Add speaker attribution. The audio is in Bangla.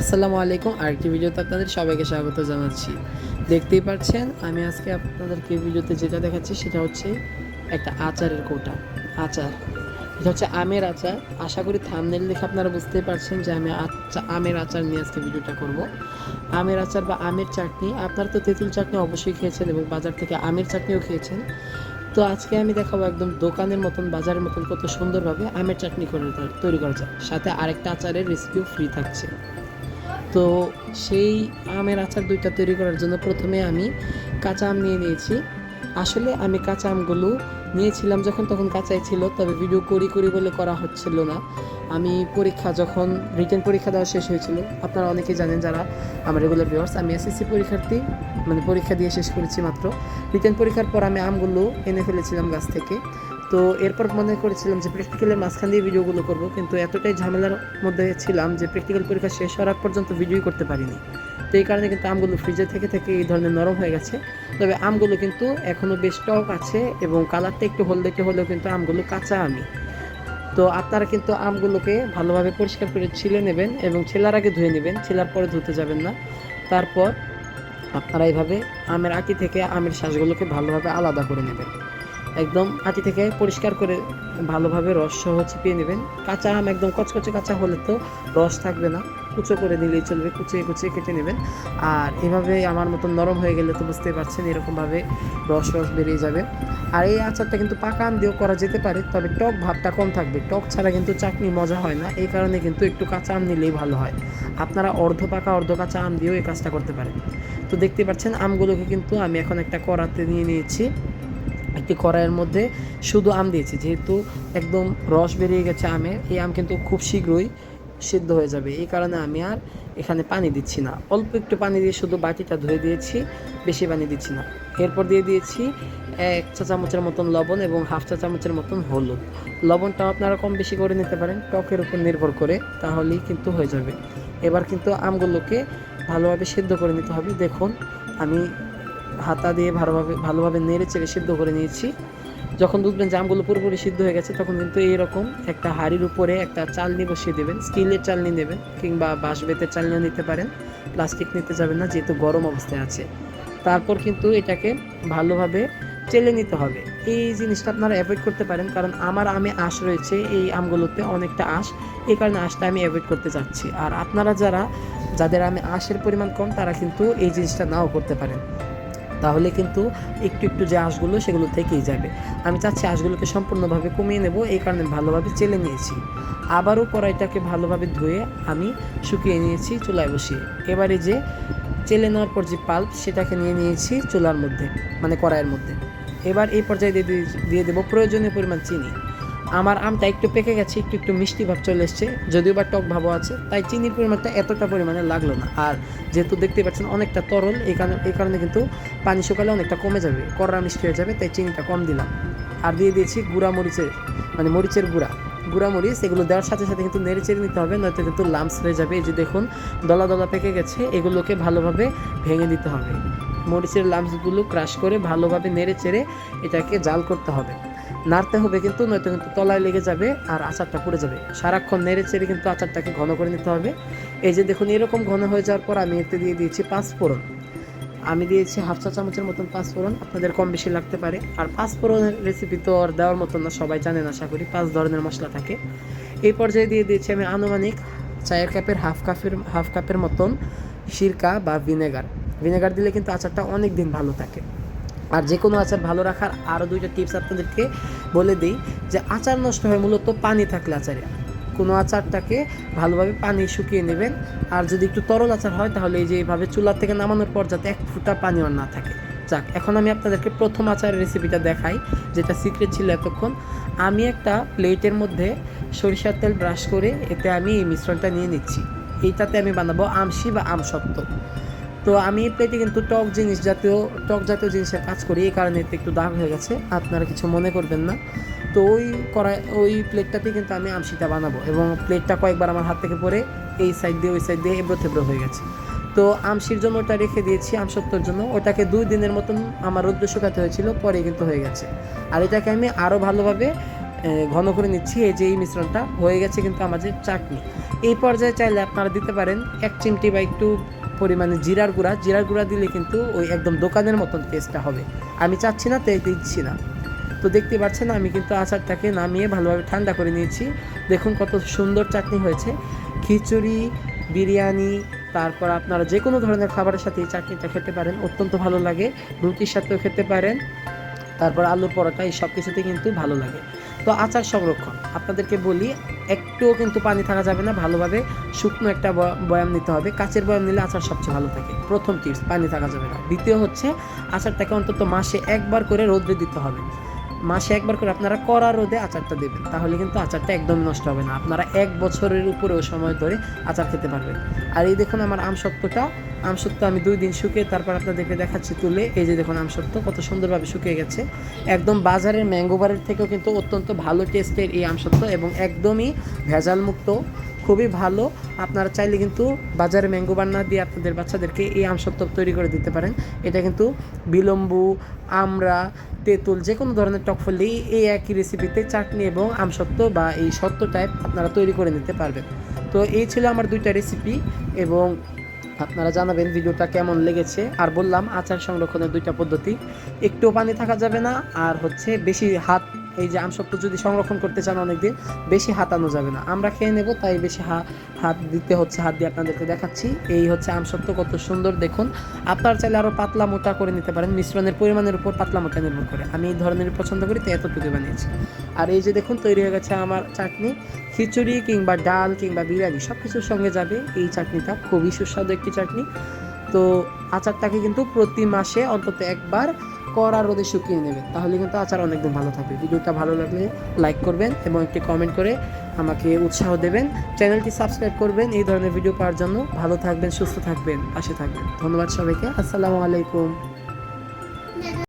Speaker 1: আসসালামু আলাইকুম, আরেকটি ভিডিওতে আপনাদের সবাইকে স্বাগত জানাচ্ছি। দেখতেই পাচ্ছেন, আমি আজকে আপনাদেরকে ভিডিওতে যেটা দেখাচ্ছি সেটা হচ্ছে একটা আচারের কোটা, আচার। এটা হচ্ছে আমের আচার। আশা করি থামনেল দেখে আপনারা বুঝতেই পারছেন যে আমি আচ্ছা আমের আচার নিয়ে আজকে ভিডিওটা করব। আমের আচার বা আমের চাটনি, আপনারা তো তেঁতুল চাটনি অবশ্যই খেয়েছেন এবং বাজার থেকে আমের চাটনিও খেয়েছেন। তো আজকে আমি দেখাবো একদম দোকানের মতন, বাজারের মতন কত সুন্দরভাবে আমের চাটনি করে তৈরি করা যায়। সাথে আরেকটা আচারের রেসিপিও ফ্রি থাকছে। তো সেই আমের আচার দুইটা তৈরি করার জন্য প্রথমে আমি কাঁচা আম নিয়ে নিয়েছি। আসলে আমি কাঁচা আমগুলো নিয়েছিলাম যখন তখন কাঁচাই ছিল, তবে ভিডিও করি করি বলে করা হচ্ছিল না। আমি পরীক্ষা যখন রিটার্ন পরীক্ষা দেওয়া শেষ হয়েছিল, আপনারা অনেকেই জানেন যারা আমার রেগুলার ভিউয়ার্স আমি এসএসসি পরীক্ষার্থী মানে পরীক্ষা দিয়ে শেষ করেছি মাত্র। রিটার্ন পরীক্ষার পর আমি আমগুলো এনে ফেলেছিলাম গাছ থেকে। তো এরপর মনে করেছিলাম যে প্র্যাকটিক্যালের মাঝখান দিয়ে ভিডিওগুলো করব, কিন্তু এতটাই ঝামেলার মধ্যে ছিলাম যে প্র্যাকটিক্যাল পরীক্ষা শেষ হওয়ার আগ পর্যন্ত ভিডিওই করতে পারিনি। তো এই কারণে কিন্তু আমগুলো ফ্রিজে থেকে থেকে এই ধরনের নরম হয়ে গেছে। তবে আমগুলো কিন্তু এখনও বেশ টক আছে এবং কালারটা একটু হলদেটে হলেও কিন্তু আমগুলো কাঁচা আমি। তো আপনারা কিন্তু আমগুলোকে ভালোভাবে পরিষ্কার করে ছিলে নেবেন এবং ছেলার আগে ধুয়ে নেবেন, ছেলার পরে ধুতে যাবেন না। তারপর আপনারা এইভাবে আমের আটি থেকে আমের শ্বাসগুলোকে ভালোভাবে আলাদা করে নেবেন। একদম আটি থেকে পরিষ্কার করে ভালোভাবে রস সহ চিপিয়ে নেবেন। কাঁচা আম একদম কচকচে কাঁচা হলে তো রস থাকবে না। কুচো করে নিলেই চলবে, কুচিয়ে কুচিয়ে কেটে নেবেন। আর এভাবে আমার মতন নরম হয়ে গেলে তো বুঝতেই পারছেন এরকমভাবে রস রস বেরিয়ে যাবে। আর এই আচারটা কিন্তু পাকা আম দিয়েও করা যেতে পারে, তবে টক ভাবটা কম থাকবে। টক ছাড়া কিন্তু চাটনি মজা হয় না, এই কারণে কিন্তু একটু কাঁচা আম নিলেই ভালো হয়। আপনারা অর্ধ পাকা, অর্ধ কাঁচা আম দিয়েও এই কাজটা করতে পারেন। তো দেখতে পাচ্ছেন, আমগুলোকে কিন্তু আমি এখন একটা কড়াতে নিয়ে নিয়েছি। একটি কড়াইয়ের মধ্যে শুধু আম দিয়েছি। যেহেতু একদম রস বেরিয়ে গেছে আমের এই আম কিন্তু খুব শীঘ্রই সিদ্ধ হয়ে যাবে। এই কারণে আমি আর এখানে পানি দিচ্ছি না। অল্প একটু পানি দিয়ে শুধু বাটিটা ধুয়ে দিয়েছি, বেশি পানি দিচ্ছি না। এরপর দিয়ে দিয়েছি এক চা চামচের মতন লবণ এবং হাফ চা চামচের মতন হলুদ। লবণটাও আপনারা কম বেশি করে নিতে পারেন টকের উপর নির্ভর করে, তাহলেই কিন্তু হয়ে যাবে। এবার কিন্তু আমগুলোকে ভালোভাবে সিদ্ধ করে নিতে হবে। দেখুন, আমি হাতা দিয়ে ভালোভাবে ভালোভাবে নেড়ে চেড়ে সিদ্ধ করে নিয়েছি। যখন বুঝবেন জামগুলো পুরোপুরি সিদ্ধ হয়ে গেছে, তখন কিন্তু এইরকম একটা হাঁড়ির উপরে একটা চালনি বসিয়ে দেবেন, স্টিলের চালনি নেবেন কিংবা বাঁশ বেতের চালনিও নিতে পারেন। প্লাস্টিক নিতে যাবেন না, যেহেতু গরম অবস্থায় আছে। তারপর কিন্তু এটাকে ভালোভাবে চেলে নিতে হবে। এই জিনিসটা আপনারা অ্যাভয়েড করতে পারেন, কারণ আমার আমে আঁশ রয়েছে, এই আমগুলোতে অনেকটা আঁশ। এই কারণে আঁশটা আমি অ্যাভয়েড করতে চাচ্ছি আর আপনারা যারা, যাদের আমে আঁশের পরিমাণ কম, তারা কিন্তু এই জিনিসটা নাও করতে পারেন। তাহলে কিন্তু একটু একটু যে আঁশগুলো সেগুলো থেকেই যাবে। আমি চাচ্ছি আঁশগুলোকে সম্পূর্ণভাবে কমিয়ে নেব, এই কারণে ভালোভাবে চেলে নিয়েছি। আবারও কড়াইটাকে ভালোভাবে ধুয়ে আমি শুকিয়ে নিয়েছি চুলায় বসিয়ে। এবারে যে চেলে নেওয়ার পর যে পাল্প সেটাকে নিয়ে নিয়েছি চুলার মধ্যে মানে কড়াইয়ের মধ্যে। এবার এই পর্যায়ে দিয়ে দিয়ে- দেবো প্রয়োজনীয় পরিমাণ চিনি। আমার আমটা একটু পেকে গেছে, একটু একটু মিষ্টি ভাব চলে এসছে। যদিও বা টক ভাবও আছে, তাই চিনির পরিমাণটা এতটা পরিমাণে লাগল না। আর যেহেতু দেখতে পাচ্ছেন অনেকটা তরল, এই কারণে এই কারণে কিন্তু পানি শুকালে অনেকটা কমে যাবে কররা মিষ্টি হয়ে যাবে, তাই চিনিটা কম দিলাম। আর দিয়ে দিয়েছি গুঁড়া মরিচের মানে মরিচের গুঁড়া। গুঁড়া মরিচ, এগুলো দেওয়ার সাথে সাথে কিন্তু নেড়ে চেড়ে নিতে হবে, নয়তো কিন্তু লামস হয়ে যাবে। এই যে দেখুন, দলা দলা পেকে গেছে, এগুলোকে ভালোভাবে ভেঙে দিতে হবে। মরিচের লামসগুলো ক্রাশ করে ভালোভাবে নেড়ে চেড়ে এটাকে জাল করতে হবে। নাড়তে হবে কিন্তু, নয়তো কিন্তু তলায় লেগে যাবে আর আচারটা পড়ে যাবে। সারাক্ষণ নেড়ে চেড়ে কিন্তু আচারটাকে ঘন করে নিতে হবে। এই যে দেখুন, এরকম ঘন হয়ে যাওয়ার পর আমি এতে দিয়ে দিয়েছি পাঁচ ফোড়ন। আমি দিয়েছি হাফ চা চামচের মতন পাঁচ ফোড়ন, আপনাদের কম বেশি লাগতে পারে। আর পাঁচ ফোড়নের রেসিপি তো আর দেওয়ার মতন না, সবাই জানেন আশা করি পাঁচ ধরনের মশলা থাকে। এই পর্যায়ে দিয়ে দিয়েছি আমি আনুমানিক চায়ের কাপের হাফ কাপের হাফ কাপের মতন সিরকা বা ভিনেগার। ভিনেগার দিলে কিন্তু আচারটা অনেক দিন ভালো থাকে। আর যে কোনো আচার ভালো রাখার আরও দুইটা টিপস আপনাদেরকে বলে দিই যে আচার নষ্ট হয় মূলত পানি থাকলে আচারে। কোনো আচারটাকে ভালোভাবে পানি শুকিয়ে নেবেন। আর যদি একটু তরল আচার হয়, তাহলে এই যে এইভাবে চুলা থেকে নামানোর পর যাতে এক ফুটা পানি আর না থাকে। যাক, এখন আমি আপনাদেরকে প্রথম আচারের রেসিপিটা দেখাই, যেটা সিক্রেট ছিল এতক্ষণ। আমি একটা প্লেটের মধ্যে সরিষার তেল ব্রাশ করে এতে আমি এই মিশ্রণটা নিয়ে নিচ্ছি। এইটাতে আমি বানাবো আমশি বা আমসত্ত্ব। তো আমি এই প্লেটে কিন্তু টক জিনিস জাতীয়, টক জাতীয় জিনিসের কাজ করি, এই কারণে এতে একটু দাগ হয়ে গেছে, আপনারা কিছু মনে করবেন না। তো ওই কড়াই ওই প্লেটটাতে কিন্তু আমি আমসিটা বানাবো এবং প্লেটটা কয়েকবার আমার হাত থেকে পড়ে এই সাইড দিয়ে, ওই সাইড দিয়ে এবড়ো থেবড়ো হয়ে গেছে। তো আমসির জন্য ওটা রেখে দিয়েছি আমসত্বর জন্য। ওটাকে দুই দিনের মতন আমার রোদ্র শুকাতে হয়েছিল, পরে কিন্তু হয়ে গেছে। আর এটাকে আমি আরও ভালোভাবে ঘন করে নিচ্ছি, এই যে এই মিশ্রণটা। হয়ে গেছে কিন্তু আমাদের চাটনি। এই পর্যায়ে চাইলে আপনারা দিতে পারেন, এক চিমটি বা একটু পরিমাণে জিরার গুঁড়া জিরার গুঁড়া দিলে কিন্তু ওই একদম দোকানের মতন টেস্টটা হবে। আমি চাচ্ছি না তেল দিচ্ছি না। তো দেখতে পাচ্ছেন, আমি কিন্তু আচারটাকে নামিয়ে ভালোভাবে ঠান্ডা করে নিয়েছি। দেখুন কত সুন্দর চাটনি হয়েছে। খিচুড়ি, বিরিয়ানি, তারপর আপনারা যে কোনো ধরনের খাবারের সাথে এই চাটনিটা খেতে পারেন। অত্যন্ত ভালো লাগে। রুটির সাথেও খেতে পারেন। তারপর আলুর পরোটা, এই সব কিছুতে কিন্তু ভালো লাগে। তো আচার সংরক্ষণ, আপনাদেরকে বলি, একটুও কিন্তু পানি থাকা যাবে না, ভালোভাবে শুকনো একটা বয়াম নিতে হবে। কাচের বয়াম নিলে আচার সবচেয়ে ভালো থাকে। প্রথম টিপস পানি থাকা যাবে না। দ্বিতীয় হচ্ছে, আচারটাকে অন্তত মাসে একবার করে রোদ্রে দিতে হবে। মাসে একবার করে আপনারা কড়া রোদে আচারটা দেবেন। তাহলে কিন্তু আচারটা একদম নষ্ট হবে না। আপনারা এক বছরের উপরেও সময় ধরে আচার খেতে পারবেন। আর এই দেখুন আমার আমসত্ত্বটা আমসত্ত্ব আমি দুই দিন শুকিয়ে তারপর আপনাদেরকে দেখাচ্ছি তুলে। এই যে দেখুন আমসত্ত্ব কত সুন্দরভাবে শুকিয়ে গেছে। একদম বাজারের ম্যাঙ্গো বারের থেকেও কিন্তু অত্যন্ত ভালো টেস্টের এই আমসত্ত্ব এবং একদমই ভেজাল মুক্ত খুবই ভালো। আপনারা চাইলে কিন্তু বাজারে ম্যাঙ্গো বার না দিয়ে আপনাদের বাচ্চাদেরকে এই আমসত্ত্ব তৈরি করে দিতে পারেন। এটা কিন্তু বিলম্বু আমরা তেঁতুল যে কোনো ধরনের টক ফল দিয়ে এই একই রেসিপিতে চাটনি এবং আমসত্ত্ব বা এই সত্ত্ব টাইপ আপনারা তৈরি করে নিতে পারবেন। তো এই ছিল আমার দুইটা রেসিপি এবং আপনারা জানাবেন ভিডিওটা কেমন লেগেছে। আর বললাম, আচার সংরক্ষণের দুইটা পদ্ধতি, একটু পানি থাকা যাবে না, আর হচ্ছে বেশি হাত এই যে আমসত্ত্ব যদি সংরক্ষণ করতে চান অনেকদিন, বেশি হাতানো যাবে না। আমরা খেয়ে নেব, তাই বেশি হাত দিতে হচ্ছে, হাত দিয়ে আপনাদেরকে দেখাচ্ছি। এই হচ্ছে আমসত্ত্ব কত সুন্দর দেখুন। আপনারা চাইলে আরও পাতলা মোটা করে নিতে পারেন, মিশ্রণের পরিমাণের উপর পাতলা মোটা নির্ভর করে। আমি এই ধরনের পছন্দ করি, তাই এতটুকু বানিয়েছি। আর এই যে দেখুন, তৈরি হয়ে গেছে আমার চাটনি। খিচুড়ি কিংবা ডাল কিংবা বিরিয়ানি সব কিছুর সঙ্গে যাবে। এই চাটনিটা খুবই সুস্বাদু একটি চাটনি। তো আচারটাকে কিন্তু প্রতি মাসে অন্তত একবার কড়া রোদে শুকিয়ে নেবেন তাহলে কিন্তু আচার অনেকদিন ভালো থাকবে। ভিডিওটা ভালো লাগলে লাইক করবেন এবং একটি কমেন্ট করে আমাকে উৎসাহ দেবেন। চ্যানেলটি সাবস্ক্রাইব করবেন এই ধরনের ভিডিও পাওয়ার জন্য। ভালো থাকবেন, সুস্থ থাকবেন, পাশে থাকবেন। ধন্যবাদ সবাইকে। আসসালামু আলাইকুম।